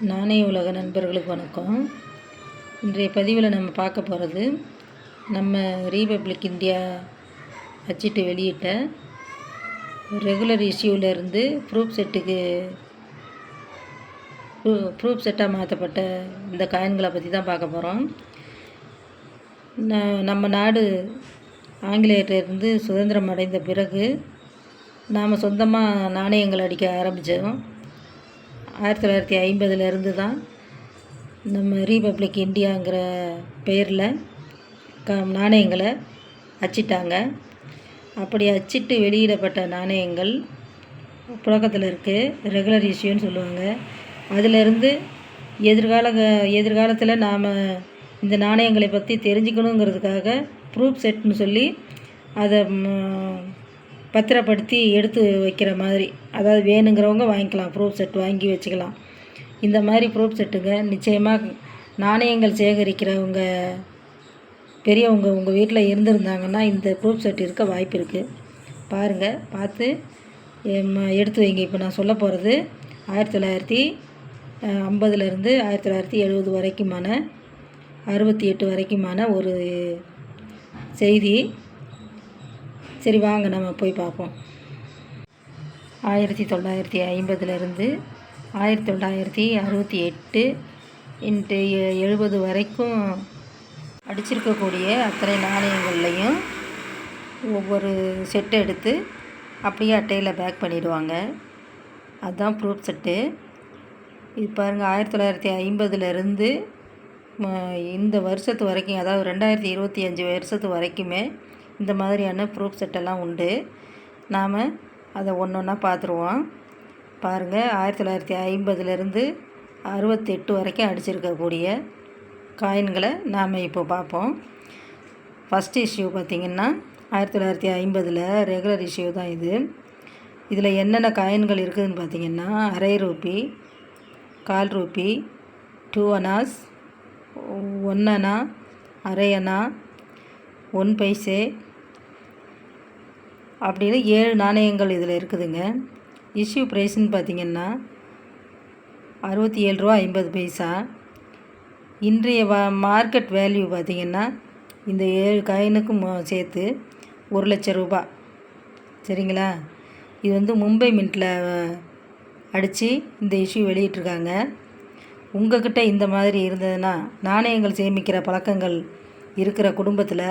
நாணய உலக நண்பர்களுக்கு வணக்கம். இன்றைய பதிவில் நம்ம பார்க்க போகிறது நம்ம ரீபப்ளிக் இந்தியா அச்சிட்டு வெளியிட்ட ரெகுலர் இஷ்யூவிலேருந்து ப்ரூஃப் செட்டுக்கு ப்ரூஃப் செட்டாக மாற்றப்பட்ட இந்த காயின்களை பற்றி தான் பார்க்க போகிறோம் நம்ம நாடு ஆங்கிலேயர்கிட்டேருந்து சுதந்திரம் அடைந்த பிறகு நாம் சொந்தமாக நாணயங்கள் அடிக்க ஆரம்பித்தோம் ஆயிரத்தி தொள்ளாயிரத்தி ஐம்பதுலேருந்து தான் நம்ம ரீபப்ளிக் இந்தியாங்கிற பெயரில் க நாணயங்களை அச்சிட்டாங்க. அப்படி அச்சிட்டு வெளியிடப்பட்ட நாணயங்கள் புழக்கத்தில் இருக்குது ரெகுலர் இஷ்யூன்னு சொல்லுவாங்க. அதிலிருந்து எதிர்கால எதிர்காலத்தில் நாம் இந்த நாணயங்களை பற்றி தெரிஞ்சுக்கணுங்கிறதுக்காக ப்ரூஃப் செட்னு சொல்லி அதை பத்திரப்படுத்தி எடுத்து வைக்கிற மாதிரி. அதாவது வேணுங்கிறவங்க வாங்கிக்கலாம். ப்ரூஃப் செட் வாங்கி வச்சுக்கலாம். இந்த மாதிரி ப்ரூஃப் செட்டுங்க நிச்சயமாக நாணயங்கள் சேகரிக்கிறவங்க பெரியவங்க உங்கள் வீட்டில் இருந்திருந்தாங்கன்னா இந்த ப்ரூஃப் செட் இருக்க வாய்ப்பு இருக்குது பாருங்கள் பார்த்து எடுத்து வைங்க. இப்போ நான் சொல்ல போகிறது ஆயிரத்தி தொள்ளாயிரத்தி ஐம்பதுலேருந்து ஆயிரத்தி தொள்ளாயிரத்தி எழுபது வரைக்குமான அறுபத்தி எட்டு வரைக்குமான ஒரு செய்தி. சரி வாங்க நம்ம போய் பார்ப்போம். ஆயிரத்தி தொள்ளாயிரத்தி ஐம்பதுலேருந்து ஆயிரத்தி தொள்ளாயிரத்தி அறுபத்தி எட்டு இன்ட்டு எழுபது வரைக்கும் அடிச்சிருக்கக்கூடிய அத்தனை நாணயங்கள்லையும் ஒவ்வொரு செட்டு எடுத்து அப்படியே அட்டையில் பேக் பண்ணிடுவாங்க. அதுதான் ப்ரூஃப் செட்டு இது பாருங்கள் ஆயிரத்தி தொள்ளாயிரத்தி ஐம்பதுலேருந்து இந்த வருஷத்து வரைக்கும் அதாவது ரெண்டாயிரத்தி இருபத்தி அஞ்சு வருஷத்து வரைக்குமே இந்த மாதிரியான ப்ரூஃப் செட்டெல்லாம் உண்டு. நாம் அதை ஒன்று ஒன்றா பார்த்துருவோம் பாருங்கள் ஆயிரத்தி தொள்ளாயிரத்தி ஐம்பதுலேருந்து அறுபத்தெட்டு வரைக்கும் அடிச்சிருக்கக்கூடிய காயின்களை நாம் இப்போ பார்ப்போம். ஃபஸ்ட் இஷ்யூ பார்த்திங்கன்னா ஆயிரத்தி தொள்ளாயிரத்தி ஐம்பதில் ரெகுலர் இஷ்யூ தான் இது. இதில் என்னென்ன காயின்கள் இருக்குதுன்னு பார்த்தீங்கன்னா அரை ரூபி கால் ரூபி டூ அனாஸ் ஒன் அரை அணா ஒன் பைசே அப்படின்னு ஏழு நாணயங்கள் இதில் இருக்குதுங்க. இஷ்யூ ப்ரைஸ்ன்னு பார்த்தீங்கன்னா அறுபத்தி ஏழு ரூபா ஐம்பது பைசா. இன்றைய வ மார்க்கெட் வேல்யூ பார்த்திங்கன்னா இந்த ஏழு காயினுக்கும் சேர்த்து ஒரு லட்சம் ரூபா. சரிங்களா? இது வந்து மும்பை மின்ட்டில் அடித்து இந்த இஷ்யூ வெளியிட்டிருக்காங்க. உங்கள்கிட்ட இந்த மாதிரி இருந்ததுன்னா நாணயங்கள் சேமிக்கிற பழக்கங்கள் இருக்கிற குடும்பத்தில்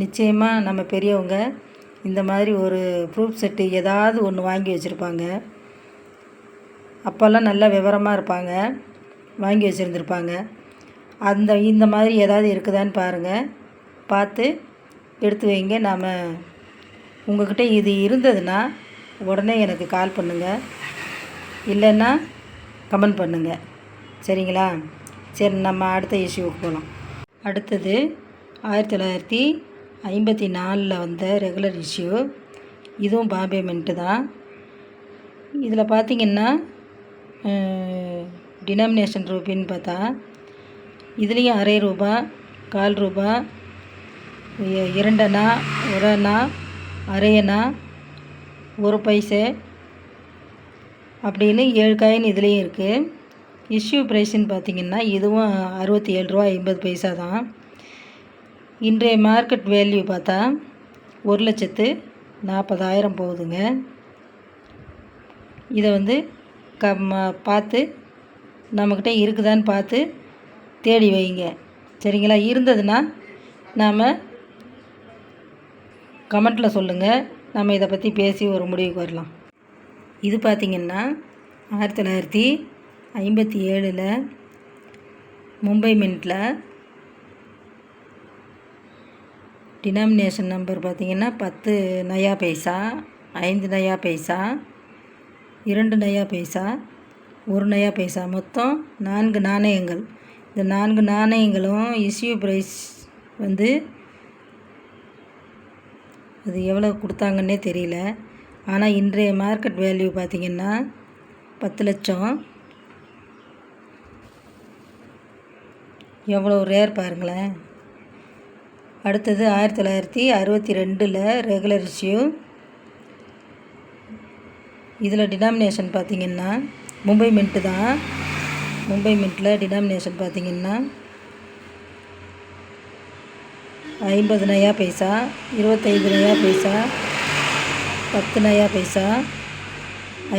நிச்சயமாக நம்ம பெரியவங்க இந்த மாதிரி ஒரு ப்ரூஃப் செட்டு ஏதாவது ஒன்று வாங்கி வச்சுருப்பாங்க. அப்போல்லாம் நல்லா விவரமாக இருப்பாங்க. வாங்கி வச்சுருந்துருப்பாங்க. அந்த இந்த மாதிரி ஏதாவது இருக்குதான்னு பாருங்கள் பார்த்து எடுத்து வைங்க. நாம் உங்கள்கிட்ட இது இருந்ததுன்னா உடனே எனக்கு கால் பண்ணுங்கள் இல்லைன்னா கமெண்ட் பண்ணுங்கள் சரிங்களா? சரி நம்ம அடுத்த இஷ்யூவுக்கு போகலாம் அடுத்தது ஆயிரத்தி தொள்ளாயிரத்தி ஐம்பத்தி நாலில் வந்த ரெகுலர் இஷ்யூ இதுவும் பாம்பே மின்ட்டு தான். இதில் பார்த்திங்கன்னா டினாமினேஷன் ரூபின்னு பார்த்தா இதுலேயும் அரை ரூபா கால் ரூபா இரண்டனா ஒரு அண்ணா அரை ஒரு பைசே அப்படின்னு ஏழு காயின் இதுலேயும் இருக்குது இஷ்யூ ப்ரைஸ்ன்னு பார்த்தீங்கன்னா இதுவும் அறுபத்தி ஏழு ரூபா ஐம்பது பைசா தான். இன்றைய மார்க்கெட் வேல்யூ பார்த்தா ஒரு லட்சத்து நாற்பதாயிரம் போகுதுங்க. இதை வந்து க ம- பார்த்து நம்மக்கிட்ட இருக்குதான்னு பார்த்து தேடி வைங்க. சரிங்களா? இருந்ததுன்னா நாம் கமெண்ட்டில் சொல்லுங்கள் நம்ம இதை பற்றி பேசி ஒரு முடிவுக்கு வரலாம். இது பார்த்திங்கன்னா ஆயிரத்தி தொள்ளாயிரத்தி ஐம்பத்தி ஏழில் மும்பை மின்ட்டில் டினாமினேஷன் நம்பர் பார்த்திங்கன்னா பத்து நயா பைசா ஐந்து நயா பைசா இரண்டு நயா பைசா ஒரு நயா பைசா. மொத்தம் நான்கு நாணயங்கள். இந்த நான்கு நாணயங்களும் இஷ்யூ ப்ரைஸ் வந்து அது எவ்வளோ கொடுத்தாங்கன்னே தெரியல. ஆனால் இன்றைய மார்க்கெட் வேல்யூ பார்த்திங்கன்னா பத்து லட்சம். எவ்வளோ ரேர் பாருங்களேன். அடுத்தது ஆயிரத்தி தொள்ளாயிரத்தி அறுபத்தி ரெண்டில் ரெகுலர் இஷ்யூ. இதில் டினாமினேஷன் பார்த்திங்கன்னா மும்பை மின்ட்டு தான். மும்பை மின்ட்டில் டினாமினேஷன் பார்த்திங்கன்னா ஐம்பது நயா பைசா இருபத்தைந்து நயா பைசா பத்து நயா பைசா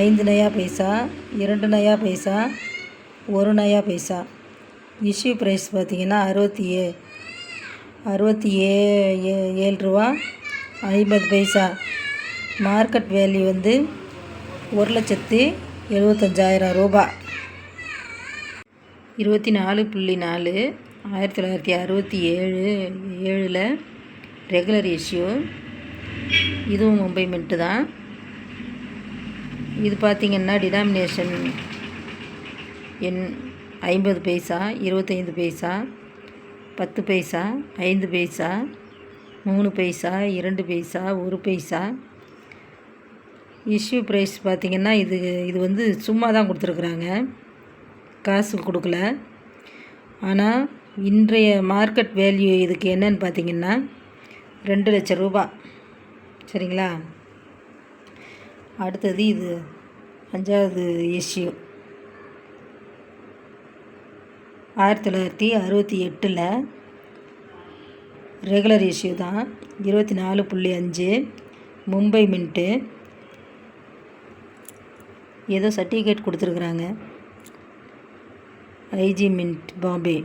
ஐந்து நயா பைசா இரண்டு நயா பைசா ஒரு நயா பைசா. இஷ்யூ ப்ரைஸ் பார்த்திங்கன்னா அறுபத்தி ஏ. அறுபத்தி ஏ ஏ- ஏழு ரூபா ஐம்பது பைசா. மார்க்கெட் வேல்யூ வந்து ஒரு லட்சத்து எழுபத்தஞ்சாயிரம் ரூபா. இருபத்தி நாலு புள்ளி நாலு ஆயிரத்தி தொள்ளாயிரத்தி அறுபத்தி ஏழு ஏழில் ரெகுலர் இஷ்யூ. இதுவும் மும்பை மின்ட்டு தான். இது பார்த்திங்கன்னா டினாமினேஷன் எண் ஐம்பது பைசா இருபத்தைந்து பைசா. பத்து பைசா ஐந்து பைசா மூணு பைசா இரண்டு பைசா ஒரு பைசா. இஷ்யூ ப்ரைஸ் பார்த்திங்கன்னா இது இது வந்து சும்மா தான் கொடுத்துருக்குறாங்க. காசு கொடுக்கல. ஆனால் இன்றைய மார்க்கெட் வேல்யூ இதுக்கு என்னன்னு பார்த்தீங்கன்னா ரெண்டு லட்சம் ரூபா. சரிங்களா? அடுத்தது இது அஞ்சாவது இஷ்யூ ஆயிரத்தி தொள்ளாயிரத்தி அறுபத்தி எட்டில் ரெகுலர் இஷ்யூ தான். இருபத்தி நாலு புள்ளி அஞ்சு மும்பை மின்ட்டு ஏதோ சர்டிஃபிகேட் கொடுத்துருக்குறாங்க. IG mint Bombay.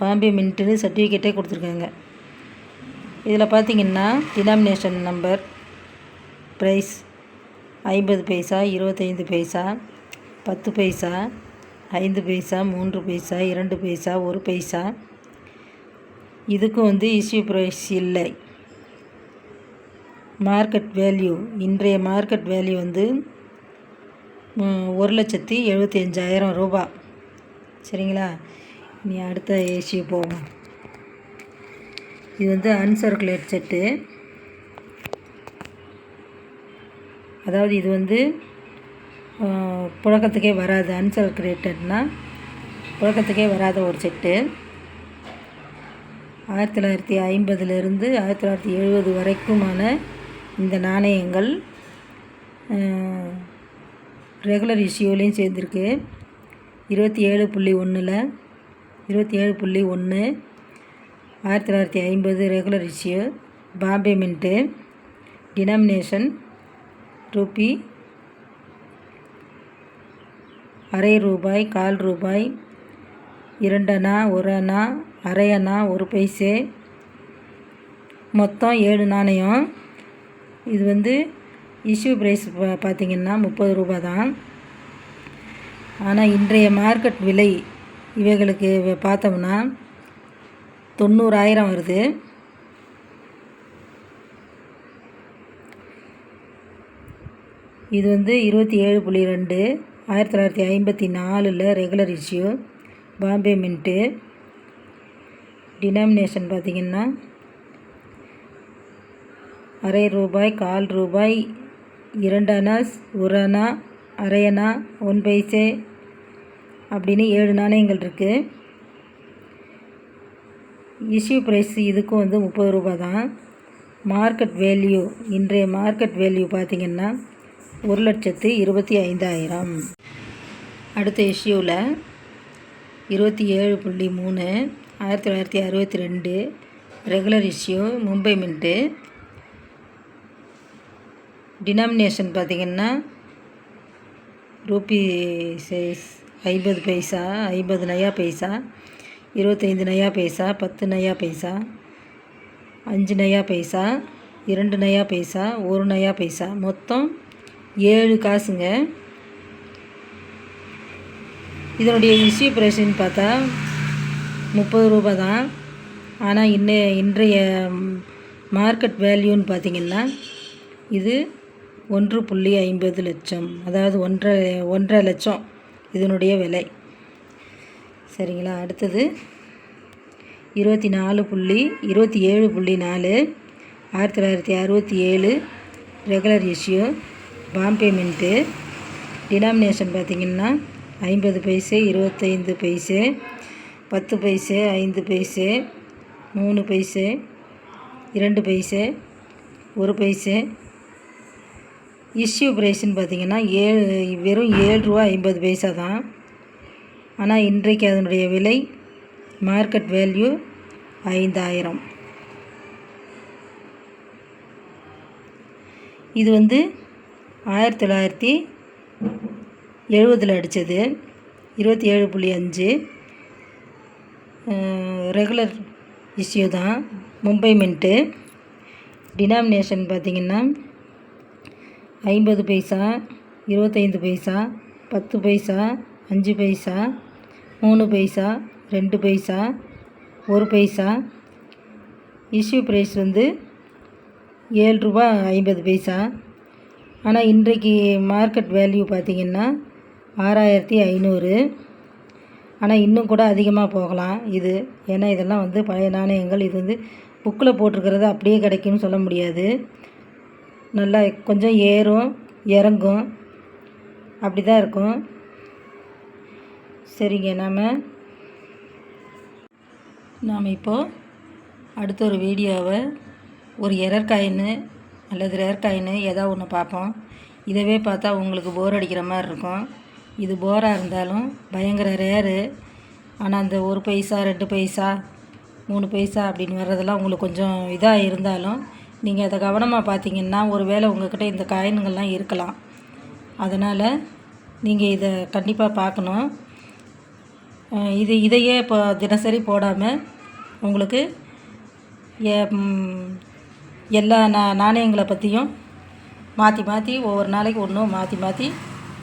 பாம்பே மின்ட்டுன்னு சர்டிஃபிகேட்டே கொடுத்துருக்காங்க. இதில் பார்த்தீங்கன்னா டினாமினேஷன் நம்பர் ப்ரைஸ் ஐம்பது பைசா இருபத்தைந்து பைசா பத்து பைசா ஐந்து பைசா மூன்று பைசா இரண்டு பைசா ஒரு பைசா. இதுக்கும் வந்து இஷ்யூ ப்ரைஸ் இல்லை. மார்க்கெட் வேல்யூ இன்றைய மார்க்கெட் வேல்யூ வந்து ஒரு லட்சத்தி எழுபத்தி அஞ்சாயிரம் ரூபா. சரிங்களா? நீ அடுத்த ஏசி போவோம். இது வந்து அன்சர்குலேட் செட்டு. அதாவது இது வந்து புழக்கத்துக்கே வராது அன்சர்குலேட்டட்னா புழக்கத்துக்கே வராத ஒரு செட்டு. ஆயிரத்தி தொள்ளாயிரத்தி ஐம்பதுலேருந்து ஆயிரத்தி தொள்ளாயிரத்தி எழுபது வரைக்குமான இந்த நாணயங்கள் ரெகுலர் இஷ்யூலையும் சேர்ந்துருக்கு. இருபத்தி ஏழு புள்ளி ஒன்றில் இருபத்தி ஏழு புள்ளி ஒன்று ஆயிரத்தி தொள்ளாயிரத்தி ஐம்பது regular issue Bombay mint denomination rupee அரை ரூபாய் கால் ரூபாய் இரண்டனா ஒரு அணா அரை அணா ஒரு பைசே. மொத்தம் ஏழு நாணயம். இது வந்து இஷ்யூ ப்ரைஸ் பா பார்த்திங்கன்னா முப்பது ரூபா தான். ஆனால் இன்றைய மார்க்கெட் விலை இவைகளுக்கு பார்த்தோம்னா தொண்ணூறாயிரம் வருது. இது வந்து இருபத்தி ஏழு புள்ளி ரெண்டு. ஆயிரத்தி தொள்ளாயிரத்தி ஐம்பத்தி நாலில் regular issue Bombay mint denomination பார்த்திங்கன்னா அரை ரூபாய் கால் ரூபாய் இரண்டு அணா ஒரு அணா அரை அணா ஒன் பைசே அப்படின்னு ஏழு நாணயங்கள் இருக்குது இஷ்யூ ப்ரைஸ் இதுக்கும் வந்து முப்பது ரூபா தான். மார்க்கெட் வேல்யூ இன்றைய மார்க்கெட் வேல்யூ பார்த்திங்கன்னா ஒரு லட்சத்து இருபத்தி ஐந்தாயிரம். அடுத்த இஷ்யூவில் இருபத்தி ஏழு புள்ளி மூணு ஆயிரத்தி தொள்ளாயிரத்தி அறுபத்தி ரெண்டு regular issue Mumbai mint denomination பார்த்திங்கன்னா ரூபி சைஸ் ஐம்பது பைசா ஐம்பது நயா பைசா இருபத்தைந்து நயா பைசா பத்து நயா பைசா அஞ்சு நயா பைசா இரண்டு நயா பைசா ஒரு நயா பைசா. மொத்தம் ஏழு காசுங்க. இதனுடைய இஷ்யூ ப்ரைஸ்ன்னு பார்த்தா முப்பது ரூபா தான் ஆனால் இன்ன இன்றைய மார்க்கெட் வேல்யூன்னு பார்த்தீங்கன்னா இது ஒன்று புள்ளி ஐம்பது லட்சம். அதாவது ஒன்றரை ஒன்றரை லட்சம் இதனுடைய விலை. சரிங்களா? அடுத்தது இருபத்தி நாலு புள்ளி இருபத்தி ஏழு புள்ளி நாலு ஆயிரத்தி தொள்ளாயிரத்தி அறுபத்தி ஏழு regular issue Bombay mint denomination பார்த்திங்கன்னா ஐம்பது பைசே இருபத்தைந்து பைசே பத்து பைசே ஐந்து பைசே மூணு பைசே இரண்டு பைசே ஒரு பைசே. இஷ்யூ ப்ரைஸ்ன்னு பார்த்தீங்கன்னா ஏழு வெறும் ஏழு ரூபா ஐம்பது பைசா தான். ஆனால் இன்றைக்கு அதனுடைய விலை மார்க்கெட் வேல்யூ ஐந்தாயிரம். இது வந்து ஆயிரத்தி தொள்ளாயிரத்தி எழுபதில் அடித்தது இருபத்தி ஏழு புள்ளி அஞ்சு. ரெகுலர் இஷ்யூ தான். மும்பை மின்ட்டு டினாமினேஷன் பார்த்திங்கன்னா ஐம்பது பைசா இருபத்தைந்து பைசா பத்து பைசா அஞ்சு பைசா மூணு பைசா ரெண்டு பைசா ஒரு பைசா. இஷ்யூ ப்ரைஸ் வந்து ஏழு ரூபா ஐம்பது பைசா. ஆனால் இன்றைக்கு மார்க்கெட் வேல்யூ பார்த்திங்கன்னா ஆறாயிரத்தி ஐநூறு. ஆனால் இன்னும் கூட அதிகமாக போகலாம் இது. ஏன்னா இதெல்லாம் வந்து பழைய நாணயங்கள். இது வந்து புக்கில் போட்டிருக்கிறது அப்படியே கிடைக்கும்னு சொல்ல முடியாது. நல்லா கொஞ்சம் ஏறும் இறங்கும். அப்படி தான் இருக்கும். சரிங்க நாம் நாம் இப்போது அடுத்த ஒரு வீடியோவை ஒரு எரர் காயின்னு அல்லது ரேர் காயின்னு ஏதாவது ஒன்று பார்ப்போம். இதவே பார்த்தா உங்களுக்கு போர் அடிக்கிற மாதிரி இருக்கும். இது போராக இருந்தாலும் பயங்கர ரேரு. ஆனால் அந்த ஒரு பைசா ரெண்டு பைசா மூணு பைசா அப்படின்னு வர்றதெல்லாம் உங்களுக்கு கொஞ்சம் இதாக இருந்தாலும் நீங்கள் அதை கவனமாக பார்த்தீங்கன்னா ஒரு வேளை உங்கள்கிட்ட இந்த காயின்கள்லாம் இருக்கலாம். அதனால் நீங்கள் இதை கண்டிப்பாக பார்க்கணும். இது இதையே இப்போ தினசரி போடாமல் உங்களுக்கு எல்லா நா நாணயங்களை பற்றியும் மாற்றி மாற்றி ஒவ்வொரு நாளைக்கு ஒன்றும் மாற்றி மாற்றி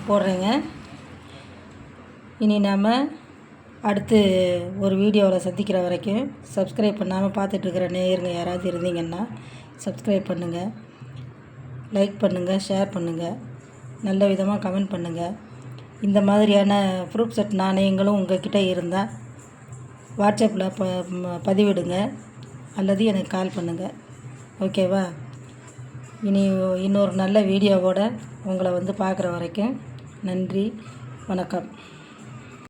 போடுறேங்க. இனி நாம் அடுத்து ஒரு வீடியோவில் சந்திக்கிற வரைக்கும் சப்ஸ்கிரைப் பண்ணாமல் பார்த்துட்ருக்கிற நேயருங்க யாராவது இருந்தீங்கன்னா சப்ஸ்கிரைப் பண்ணுங்கள் லைக் பண்ணுங்கள் ஷேர் பண்ணுங்கள் நல்ல விதமாக கமெண்ட் பண்ணுங்கள் இந்த மாதிரியான ப்ரூஃப் செட் நாணயங்களும் உங்ககிட்ட இருந்தால் வாட்ஸ்அப்பில் ப பதிவிடுங்க. அல்லது எனக்கு கால் பண்ணுங்கள் ஓகேவா இனி இன்னொரு நல்ல வீடியோவோட உங்களை வந்து பார்க்குற வரைக்கும் நன்றி வணக்கம்.